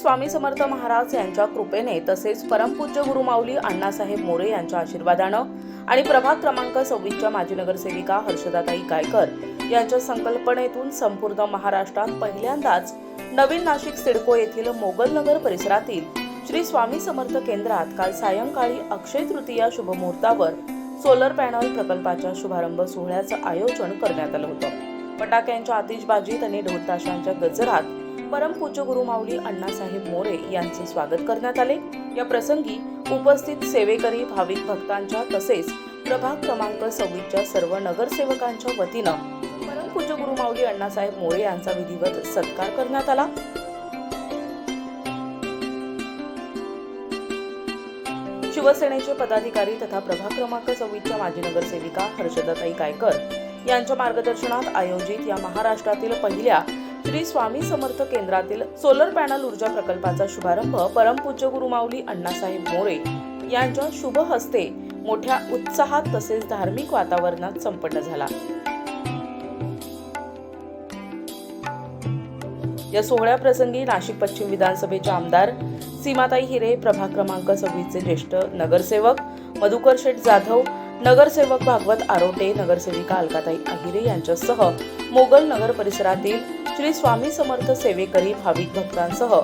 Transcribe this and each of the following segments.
स्वामी समर्थ महाराज यांच्या कृपेने तसेच परमपूज्य गुरुमाऊली अण्णासाहेब मोरे यांच्या आशीर्वादानं आणि प्रभाग क्रमांक सव्वीसच्या माजी नगरसेविका हर्षदाताई गायकर यांच्या संकल्पनेतून संपूर्ण महाराष्ट्रात पहिल्यांदाच नवीन नाशिक सिडको येथील मोगलनगर परिसरातील श्री स्वामी समर्थ केंद्रात काल सायंकाळी अक्षय तृतीया शुभमुहूर्तावर सोलर पॅनल प्रकल्पाच्या शुभारंभ सोहळ्याचं आयोजन करण्यात आलं होतं. फटाक्यांच्या आतिषबाजीत आणि ढोलताशांच्या गजरात परमपूज्य गुरुमाऊली अण्णासाहेब मोरे यांचे स्वागत करण्यात आले. या प्रसंगी उपस्थित सेवेकरी भाविक भक्तांच्या तसेच प्रभाग क्रमांक सव्वीसच्या सर्व नगरसेवकांच्या वतीनं परमपूज्य गुरुमाऊली अण्णासाहेब मोरे यांचा विधिवत सत्कार करण्यात आला. शिवसेनेचे पदाधिकारी तथा प्रभाग क्रमांक सव्वीसच्या माजी नगरसेविका हर्षदाताई गायकर यांच्या मार्गदर्शनात आयोजित या महाराष्ट्रातील पहिल्या श्री स्वामी समर्थ केंद्रातील सोलर पॅनल ऊर्जा प्रकल्पाचा शुभारंभ परमपूज्य गुरुमाऊली अण्णासाहेब मोरे यांच्या शुभ हस्ते मोठ्या उत्साहात तसेच धार्मिक वातावरणात संपन्न झाला. या सोहळ्याप्रसंगी नाशिक पश्चिम विधानसभेचे आमदार सीमाताई हिरे प्रभाग क्रमांक सव्वीसचे ज्येष्ठ नगरसेवक मधुकर शेठ जाधव नगरसेवक भागवत आरोटे नगरसेविका अलकाताई अहिरे यांच्यासह मोगल नगर परिसरातील श्री स्वामी समर्थ सेवेकरी भाविक भक्तांसह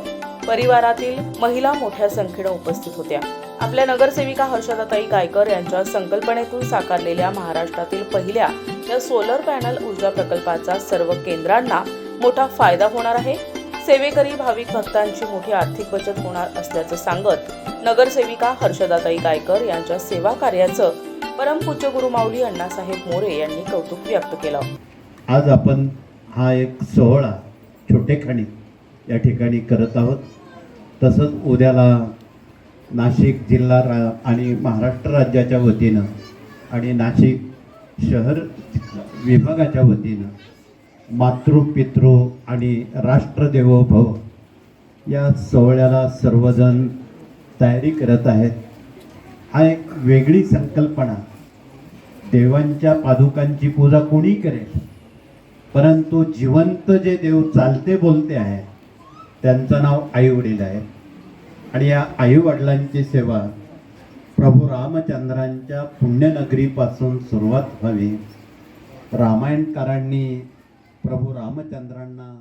परिवारातील महिला मोठ्या संख्येनं उपस्थित होत्या. आपल्या नगरसेविका हर्षदाताई गायकर यांच्या संकल्पनेतून साकारलेल्या महाराष्ट्रातील पहिल्या या सोलर पॅनल ऊर्जा प्रकल्पाचा सर्व केंद्रांना मोठा फायदा होणार आहे. सेवेकरी भाविक भक्तांची मोठी आर्थिक बचत होणार असल्याचं सांगत नगरसेविका हर्षदाताई गायकर यांच्या सेवा कार्याचं परमपूज्य गुरुमाऊली अण्णासाहेब मोरे यांनी कौतुक व्यक्त केलं. आज आपण हा एक सोहळा छोटेखाणी या ठिकाणी करत आहोत. तसंच उद्याला नाशिक जिल्हा रा आणि महाराष्ट्र राज्याच्या वतीनं आणि नाशिक शहर विभागाच्या वतीनं मातृपितृ आणि राष्ट्रदेवो भव या सोहळ्याला सर्वजण तयारी करत आहेत. हा एक वेगळी संकल्पना. देवांच्या पादुकांची पूजा कोणी करेल? परंतु जिवंत जे देव चालते बोलते आहे त्यांचं नाव आईवडील आहे. आणि या आईवडिलांची सेवा प्रभू रामचंद्रांच्या पुण्यनगरीपासून सुरुवात व्हावी. रामायणकारांनी प्रभू रामचंद्रांना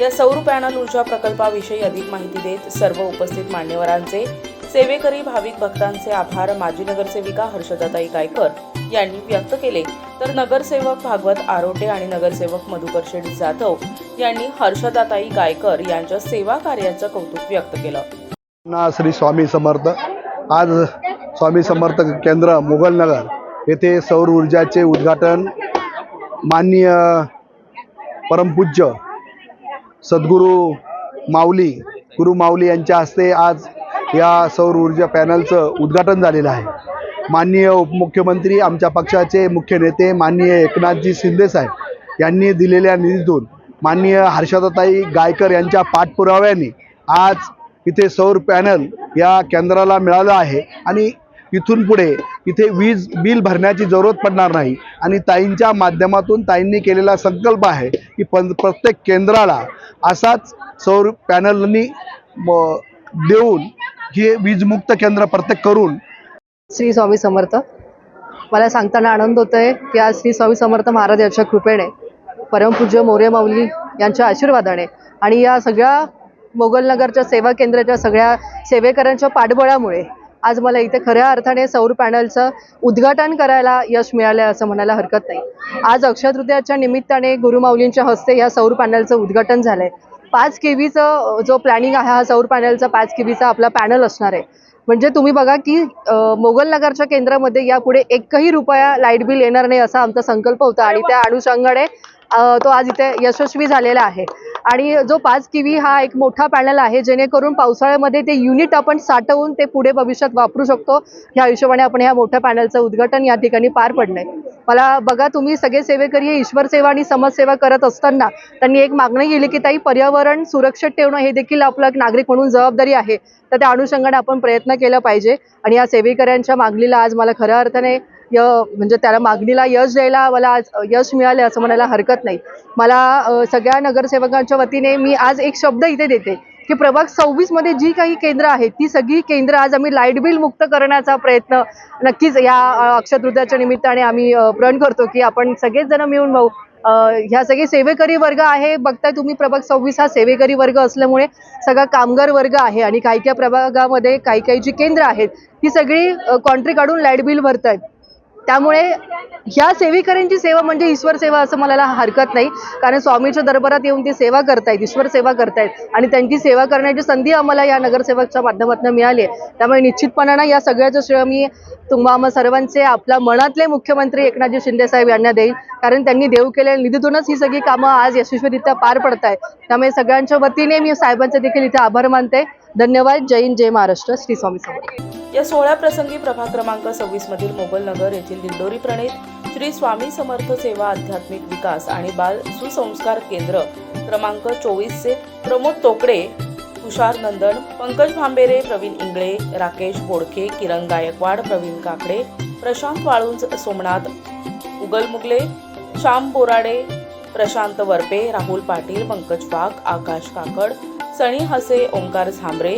या सौर पॅनल ऊर्जा प्रकल्पाविषयी अधिक माहिती देत सर्व उपस्थित मान्यवरांचे सेवेकरी भाविक भक्तांचे आभार. माजी नगरसेविका हर्षदाताई गायकर यांनी व्यक्त केले. तर नगरसेवक भागवत आरोटे आणि नगरसेवक मधुकर शेठ जाधव यांनी हर्षदाताई गायकर यांच्या सेवा कार्याचं कौतुक व्यक्त केलं. श्री स्वामी समर्थ. आज स्वामी समर्थ केंद्र मुघलनगर येथे सौर ऊर्जाचे उद्घाटन माननीय परमपूज्य सद्गुरू माऊली गुरु माऊली यांच्या हस्ते आज या सौर ऊर्जा पॅनलचं उद्घाटन झालेलं आहे. माननीय उपमुख्यमंत्री आमच्या पक्षाचे मुख्य नेते माननीय एकनाथजी शिंदेसाहेब यांनी दिलेल्या निधीतून माननीय हर्षदाताई गायकर यांच्या पाठपुराव्याने आज इथे सौर पॅनल या केंद्राला मिळालं आहे आणि इथून पुढे इथे वीज बिल भरण्याची जरूरत पडणार नाही. आणि ताईंच्या माध्यमातून ताईंनी केलेला संकल्प आहे की पण प्रत्येक केंद्राला असाच सौर पॅनलनी देऊन हे वीजमुक्त केंद्र प्रत्येक करून. श्री स्वामी समर्थ. मला सांगताना आनंद होत आहे की आज श्री स्वामी समर्थ महाराज यांच्या कृपेने परमपूज्य मोरे माऊली यांच्या आशीर्वादाने आणि या सगळ्या मोगलनगरच्या सेवा केंद्राच्या सगळ्या सेवेकरांच्या पाठबळामुळे आज मला इथे खऱ्या अर्थाने सौर पॅनलचं उद्घाटन करायला यश मिळालं असं म्हणायला हरकत नाही. आज अक्षय तृतीयाच्या निमित्ताने गुरुमाऊलींच्या हस्ते या सौर पॅनलचं उद्घाटन झालंय. पाच के व्हीचं जो प्लॅनिंग आहे हा सौर पॅनलचा पाच के व्हीचा आपला पॅनल असणार आहे. म्हणजे तुम्ही बघा की अं, मोगलनगरच्या केंद्रामध्ये यापुढे एकही रुपया लाइट बिल येणार नाही असा आमचा संकल्प होता. आणि त्या अनुषंगाने तो आज इथे यशस्वी झालेला आहे. आणि जो पाच किवी हा एक मोठा पॅनल आहे जेणेकरून पावसाळ्यामध्ये ते युनिट आपण साठवून ते पुढे भविष्यात वापरू शकतो. ह्या हिशोबाने आपण ह्या मोठ्या पॅनलचं उद्घाटन या ठिकाणी पार पडलंय. मला बघा तुम्ही सगळे सेवेकरी हे ईश्वर सेवा आणि समाजसेवा करत असताना त्यांनी एक मागणी केली की ताई पर्यावरण सुरक्षित ठेवणं हे देखील आपलं एक नागरिक म्हणून जबाबदारी आहे. तर त्या अनुषंगाने आपण प्रयत्न केला पाहिजे. आणि या सेवेकऱ्यांच्या मागणीला आज मला खऱ्या अर्थाने य म्हणजे त्याला मागणीला यश द्यायला मला आज यश मिळाले असं म्हणायला हरकत नाही. मला सगळ्या नगरसेवकांच्या वतीने मी आज एक शब्द इथे देते की प्रभाग सव्वीसमध्ये जी काही केंद्र आहेत ती सगळी केंद्र आज आम्ही लाइट बिल मुक्त करण्याचा प्रयत्न नक्कीच या अ, निमित्ताने आम्ही प्रण करतो की आपण सगळेच जण मिळून भाऊ ह्या सगळे सेवेकरी वर्ग आहे बघताय तुम्ही प्रभाग सव्वीस हा सेवेकरी वर्ग असल्यामुळे सगळा कामगार वर्ग आहे आणि काही काही प्रभागामध्ये काही काही जी केंद्र आहेत ती सगळी कॉन्ट्री काढून लाइट बिल भरतायत. त्यामुळे ह्या सेवेकऱ्यांची सेवा म्हणजे ईश्वर सेवा असं म्हणायला हरकत नाही. कारण स्वामीच्या दरबारात येऊन ती सेवा करतायत ईश्वर सेवा करतायत. आणि त्यांची सेवा करण्याची संधी आम्हाला या नगरसेवकच्या माध्यमातून मिळाली आहे. त्यामुळे निश्चितपणानं या सगळ्याचं श्रेय मी तुम्हा सर्वांचे आपल्या मनातले मुख्यमंत्री एकनाथजी शिंदेसाहेब यांना देईन. कारण त्यांनी देऊ केलेल्या निधीतूनच ही सगळी कामं आज यशस्वीरित्या पार पडत आहेत त्यामुळे सगळ्यांच्या वतीने मी साहेबांचे देखील इथे आभार मानते. धन्यवाद जय हिंद जय महाराष्ट्र श्री स्वामी समर्थ. या सोहळ्याप्रसंगी प्रभाग क्रमांक सव्वीस मधील मोगल नगर येथील दिंडोरी प्रणित श्री स्वामी समर्थ सेवा आध्यात्मिक विकास आणि बाल सुसंस्कार केंद्र क्रमांक चोवीसचे प्रमोद तोकडे तुषार नंदन पंकज भांबेरे प्रवीण इंगळे राकेश बोडखे किरण गायकवाड प्रवीण काकडे प्रशांत वाळुंज सोमनाथ उगल मुगले श्याम बोराडे प्रशांत वरपे राहुल पाटील पंकज वाघ आकाश काकड सनी हसे ओंकार झांबरे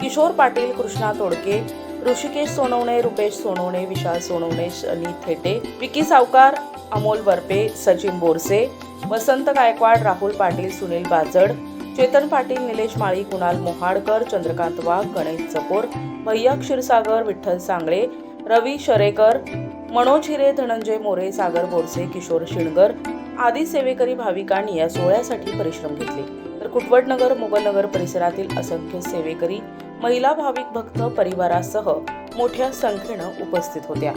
किशोर पाटील कृष्णा तोडके ऋषिकेश सोनवणे रुपेश सोनवणे विशाल सोनवणे शनी थेटे विकी सावकार अमोल वरपे सचिन बोरसे वसंत गायकवाड राहुल पाटील सुनील बाजड चेतन पाटील निलेश माळी कुणाल मोहाडकर चंद्रकांत वाघ गणेश चपोर भैया क्षीरसागर विठ्ठल सांगळे रवी शरेकर मनोज हिरे धनंजय मोरे सागर बोरसे किशोर शिणगर आदी सेवेकरी भाविकांनी या सोहळ्यासाठी परिश्रम घेतले. कुटवडनगर मुगलनगर परिसरातील असंख्य सेवेकरी महिला भाविक भक्त परिवारासह मोठ्या संख्येनं उपस्थित होत्या.